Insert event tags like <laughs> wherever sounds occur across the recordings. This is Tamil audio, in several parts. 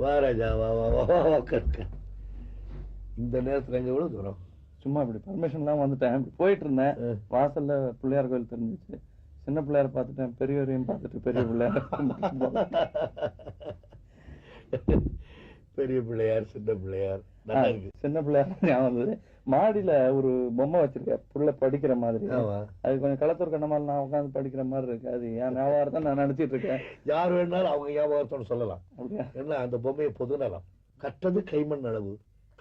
வா ராஜா வா வா வா வா வா உட்காரு, உட்காரு. இந்த நேரத்துல எங்க எவ்வளவு தூரம்? சும்மா இப்படி பர்மிஷன் எல்லாம் வந்துட்டேன். இப்படி போயிட்டு இருந்தேன். வாசல்ல பிள்ளையார் கோயில் தெரிஞ்சிச்சு. சின்ன பிள்ளையார பார்த்துட்டேன். பெரியவரையும் பார்த்துட்டு பெரிய பிள்ளையார பெரிய பிள்ளையார் சின்ன பிள்ளையார். சின்ன பிள்ளையார் ஞாபகம் வந்தது. மாடியில ஒரு பொம்மை வச்சிருக்கேன் புள்ள படிக்கிற மாதிரி. அது கொஞ்சம் களத்தூர் கண்ணமால் நான் உட்காந்து படிக்கிற மாதிரி இருக்கு. அது என் ஞாபகம் தான் நான் நினைச்சிட்டு இருக்கேன். யார் வேணாலும் அவங்க ஞாபகத்தோட சொல்லலாம். ஏன்னா அந்த பொம்மையை பொதுநலம் கற்றது கைமண் அளவு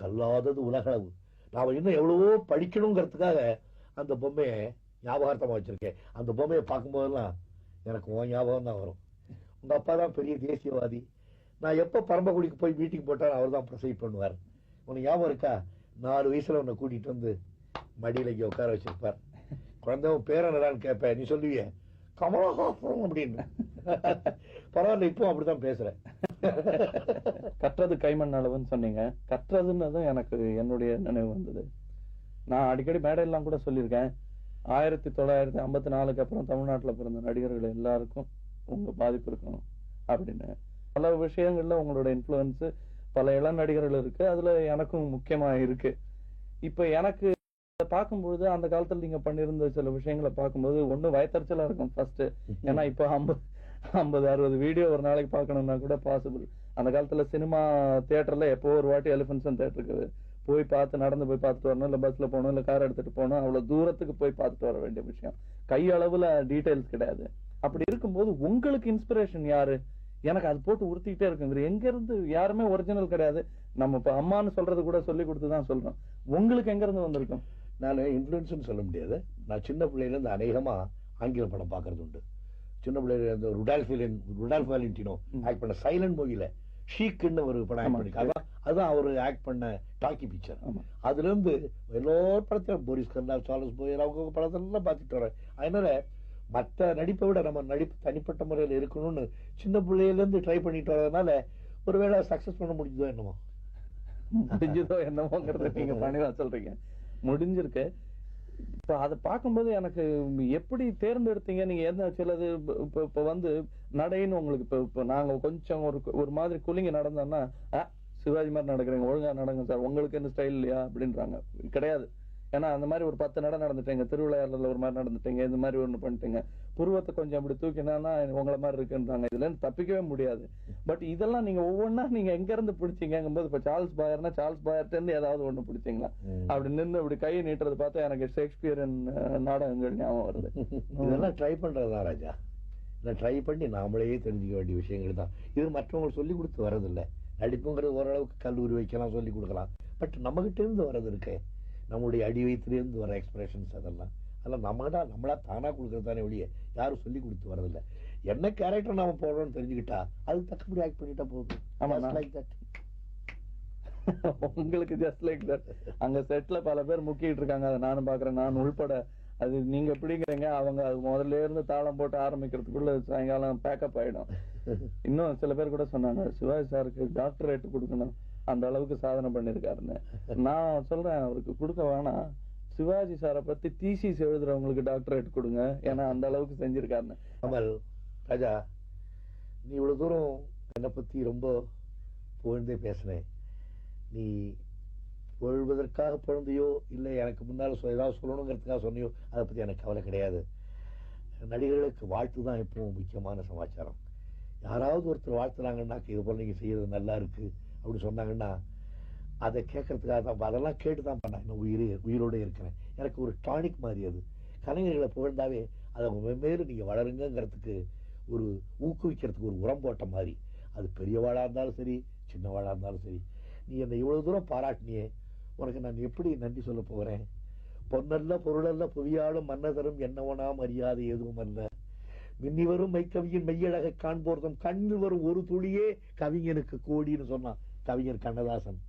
கல்லாதது உலகளவு நாம இன்னும் எவ்வளவோ படிக்கணுங்கிறதுக்காக அந்த பொம்மையை ஞாபகார்த்தமா வச்சிருக்கேன். அந்த பொம்மையை பார்க்கும்போதெல்லாம் எனக்கு உன் ஞாபகம் தான் வரும். உங்க அப்பா தான் பெரிய தேசியவாதி. நான் எப்ப பரம்பக்குடிக்கு போய் மீட்டிங் போட்டாலும் அவர் தான் ப்ரொசைட் பண்ணுவார். உனக்கு ஞாபகம் இருக்கா? நாலு வயசில் உன்னை கூட்டிகிட்டு வந்து மடியில் இங்கே உட்கார வச்சுருப்பார். குழந்தை பேரனடான்னு கேட்பேன் நீ சொல்லுவிய? கமலஹாசன் அப்படின்னு. பரவாயில்ல இப்போ அப்படிதான் பேசுறேன். கற்றது கைமண் அளவுன்னு சொன்னீங்க. கற்றதுன்னதும் எனக்கு என்னுடைய நினைவு வந்தது. நான் அடிக்கடி மேடையெல்லாம் கூட சொல்லியிருக்கேன். ஆயிரத்தி தொள்ளாயிரத்தி ஐம்பத்தி நாலுக்கு அப்புறம் தமிழ்நாட்டில் பிறந்த நடிகர்கள் எல்லாருக்கும் உங்கள் பாதிப்பு இருக்கணும் அப்படின்னு. பல விஷயங்களில் உங்களோட இன்ஃப்ளூயன்ஸு பல இளம் நடிகர்கள் இருக்கு. அதுல எனக்கும் முக்கியமா இருக்கு. இப்ப எனக்கு பார்க்கும்பொழுது அந்த காலத்துல நீங்க பண்ணிருந்த சில விஷயங்களை பார்க்கும்போது ஒண்ணு வயத்தறிச்சலா இருக்கும் ஃபர்ஸ்ட் ஏன்னா இப்போ ஐம்பது ஐம்பது அறுபது வீடியோ ஒரு நாளைக்கு பார்க்கணும்னா கூட பாசிபிள் அந்த காலத்துல சினிமா தியேட்டர்ல எப்போ ஒரு வாட்டி எலிபென்ட்ஸன் தியேட்டருக்கு போய் பார்த்து நடந்து போய் பார்த்துட்டு வரணும் இல்ல பஸ்ல போகணும் இல்ல கார் எடுத்துட்டு போகணும் அவ்வளவு தூரத்துக்கு போய் பார்த்துட்டு வர வேண்டிய விஷயம். கையளவில் டீட்டெயில்ஸ் கிடையாது. அப்படி இருக்கும்போது உங்களுக்கு இன்ஸ்பிரேஷன் யாரு? எனக்கு அது போட்டு உறுத்திக்கிட்டே இருக்குங்கிற. எங்க இருந்து யாருமே ஒரிஜினல் கிடையாது. நம்ம இப்ப அம்மான்னு சொல்றது கூட சொல்லி கொடுத்து தான் சொல்றோம். உங்களுக்கு எங்க இருந்து வந்திருக்கும்? நான் இன்ஃப்ளூயன்ஸ்னு சொல்ல முடியாது. நான் சின்ன பிள்ளையில இருந்து அநேகமா ஆங்கில படம் பார்க்கறது உண்டு. சின்ன பிள்ளையில இந்த ருடால்ஃபிலின் ருடால்ஃப் வாலின்டினோ ம். ஆக்ட் பண்ண சைலண்ட் மூவில ஷீக்குன்னு ஒரு படம் ஆக்ட் ஆமா. பண்ணிருக்கு அதான் அதான் அவர் ஆக்ட் பண்ண டாக்கி பிக்சர் ஆமா. அதுல இருந்து எல்லா படத்தையும் போரிஸ் கர்னா சார்லஸ் போயர் அவங்க படத்தெல்லாம் பார்த்துட்டு வரேன் அதனால மற்ற நடிப்பை விட நம்ம நடிப்பு தனிப்பட்ட முறையில் இருக்கணும்னு சின்ன பிள்ளையிலேருந்து ட்ரை பண்ணிட்டு வரதுனால ஒருவேளை சக்சஸ் பண்ண முடிஞ்சதோ என்னமோ? முடிஞ்சதோ என்னமோங்கிறத நீங்க பணிவா சொல்றீங்க. முடிஞ்சிருக்கு. இப்ப அதை பார்க்கும்போது எனக்கு எப்படி தேர்ந்தெடுத்தீங்க? நீங்க என்ன சிலது இப்ப இப்ப வந்து நடைன்னு உங்களுக்கு இப்ப இப்ப நாங்க கொஞ்சம் ஒரு ஒரு மாதிரி குலுங்கி நடந்தோம்னா "ஆ, சிவாஜி மாதிரி நடக்கிறீங்க ஒழுங்கா நடங்க சார். உங்களுக்கு என்ன ஸ்டைல் இல்லையா? அப்படின்றாங்க. கிடையாது. ஏன்னா அந்த மாதிரி ஒரு பத்து நட நடந்துட்டீங்க. திருவிளையாடல ஒரு மாதிரி நடந்துட்டீங்க. இந்த மாதிரி ஒண்ணு பண்ணிட்டீங்க. புருவத்தை கொஞ்சம் அப்படி தூக்கினா உங்களை மாதிரி இருக்குன்றாங்க. இதுல இருந்து தப்பிக்கவே முடியாது. பட் இதெல்லாம் நீங்க ஒவ்வொன்றா நீங்க எங்க இருந்து பிடிச்சீங்கும் போது இப்ப சார்ல்ஸ் பாயர்னா சார்ல்ஸ் பாயர்ட்ட இருந்து ஏதாவது ஒண்ணு பிடிச்சீங்களா. அப்படி நின்னு இப்படி கையை நீட்டுறது பார்த்தா எனக்கு ஷேக்ஸ்பியரின் நாடகங்கள் ஞாபகம் வருது. <laughs> இதெல்லாம் ட்ரை பண்றதுதான் ராஜா. இதை ட்ரை பண்ணி நாமளே தெரிஞ்சுக்க வேண்டிய விஷயங்கள் தான். இது மற்றவங்க சொல்லி கொடுத்து வரதில்லை நடிப்புங்கிறது ஓரளவுக்கு கல்லூரி வைக்கலாம் சொல்லி கொடுக்கலாம். பட் நம்மகிட்ட இருந்து வர்றது இருக்கே. நம்மளுடைய அடி வயிற்றுலேருந்து வர எக்ஸ்பிரஷன்ஸ் அதெல்லாம். அதெல்லாம் நம்ம தான் நம்மளா தானா கொடுக்கறது தானே ஒழிய யாரும் சொல்லி கொடுத்து வரதில்லை. என்ன கேரக்டர் நாம போடுறோம்னு தெரிஞ்சுக்கிட்டா அதுக்கு தக்கபடி ஆக்ட் பண்ணிட்டா போதும். ஆமா, Just நான்- like that. உங்களுக்கு ஜஸ்ட் லைக் தட் அங்க செட்ல பல பேர் முக்கிட்டு இருக்காங்க. அதை நானும் பாக்குறேன் நான் உள்பட அது நீங்க எப்படிங்கிறீங்க? அவங்க அது முதல்ல இருந்து தாளம் போட்டு ஆரம்பிக்கிறதுக்குள்ள சாயங்காலம் பேக்கப் ஆயிடும். <laughs> இன்னும் சில பேர் கூட சொன்னாங்க சிவாஜி சாருக்கு டாக்டரேட் கொடுக்கணும். அந்த அளவுக்கு சாதனை பண்ணியிருக்காருன்னு. நான் சொல்றேன் அவருக்கு கொடுக்க வேணாம். சிவாஜி சாரை பத்தி தீசிஸ் எழுதுறவங்களுக்கு டாக்டரேட் கொடுங்க. ஏன்னா அந்த அளவுக்கு செஞ்சிருக்காருன்னு. அமல் ராஜா நீ இவ்வளவு தூரம் என்னை பத்தி ரொம்ப புகழ்ந்தே பேசினேன். நீ புகழ்வதற்காக பிறந்தையோ இல்லை எனக்கு முன்னால் ஏதாவது சொல்லணுங்கிறதுக்காக சொன்னியோ அதை பத்தி எனக்கு கவலை கிடையாது. நடிகர்களுக்கு வாழ்த்து தான் எப்பவும் முக்கியமான சமாச்சாரம். யாராவது ஒருத்தர் வாழ்த்துனாங்கன்னாக்க இது போல் நீங்கள் செய்யறது நல்லா இருக்கு. அப்படி சொன்னாங்கன்னா அதை கேட்கறதுக்காக தான் அதெல்லாம் கேட்டு தான் பண்ணேன். இன்னும் உயிரே உயிரோட இருக்கிறேன். எனக்கு ஒரு டானிக் மாதிரி அது. கலைஞர்களை புகழ்ந்தாவே அதை மேலும் நீங்கள் வளருங்கிறதுக்கு ஒரு ஊக்குவிக்கிறதுக்கு ஒரு உரம் போட்ட மாதிரி. அது பெரியவாளாக இருந்தாலும் சரி சின்னவாளாக இருந்தாலும் சரி. நீ என்னை இவ்வளோ தூரம் பாராட்டினியே உனக்கு நான் எப்படி நன்றி சொல்ல போகிறேன்? பொன்னல்ல பொருளல்ல புவியாலும் மன்னதரும் என்னவனா மரியாதை எதுவும் அல்ல. மின்னி வரும் மைக்கவியின் மெய்யழகை காண்போர்தம். கண்ணில் வரும் ஒரு துளியே கவிஞனுக்கு கோடின்னு சொன்னான் கவிஞர் கண்ணதாசன்.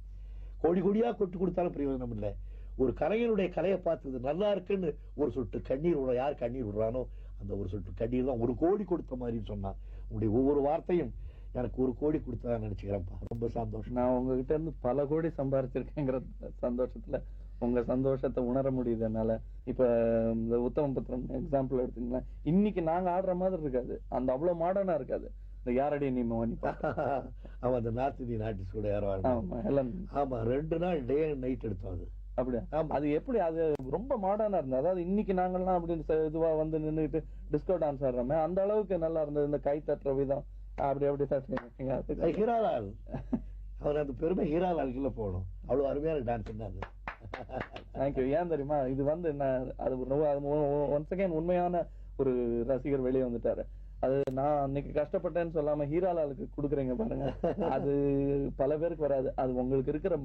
கோடி கோடியா கொட்டு கொடுத்தாலும் பிரயோஜனம் இல்லை. ஒரு கலைஞனுடைய கலையை பார்த்தது நல்லா இருக்குன்னு ஒரு சொட்டு கண்ணீர் விட யார் கண்ணீர் விடுறானோ அந்த ஒரு சொட்டு கண்ணீர் தான் ஒரு கோடி கொடுத்த மாதிரின்னு சொன்னான். உங்களுடைய ஒவ்வொரு வார்த்தையும் எனக்கு ஒரு கோடி கொடுத்ததா நினைச்சுக்கிறேன்ப்பா. ரொம்ப சந்தோஷம். நான் உங்ககிட்ட இருந்து பல கோடி சம்பாரிச்சிருக்கேங்கிற சந்தோஷத்துல உங்க சந்தோஷத்தை உணர முடியுது என்னால. இப்ப இந்த உத்தம புத்திரன் எக்ஸாம்பிள் எடுத்தீங்களா? இன்னைக்கு நாங்க ஆடுற மாதிரி இருக்காது. அந்த அவ்வளவு மாடர்னா இருக்காது. இந்த யாரடி நீ மோனி அவன் <laughs> அந்த நார்த் இந்தியன் ஆர்டிஸ்ட் கூட யாரோ. ஆமா ஆமா ரெண்டு நாள் டே அண்ட் நைட் எடுத்தோம் அது. அப்படியா. அது எப்படி? அது ரொம்ப மாடர்னா இருந்தது. அதாவது இன்னைக்கு நாங்கெல்லாம் அப்படி ச- இதுவா வந்து நின்னுட்டு டிஸ்கோ டான்ஸ் ஆடுறோமே அந்த அளவுக்கு நல்லா இருந்தது. இந்த கை தட்டுற விதம் அப்படி அப்படி தட்டுறீங்க. அது அந்த பெருமை ஹீராலால்குள்ள போகணும். அவ்வளவு அருமையான டான்ஸ் என்ன அது. தேங்க்யூ ஏன் தெரியுமா? இது வந்து என்ன அது ஒன்ஸ் அகைன் உண்மையான ஒரு ரசிகர் வெளியே வந்துட்டாரு. அது நான் அன்னைக்கு கஷ்டப்பட்டேன்னு சொல்லாம ஹீராலாலுக்கு கொடுக்குறீங்க பாருங்க. அது பல பேருக்கு வராது. அது உங்களுக்கு இருக்கிற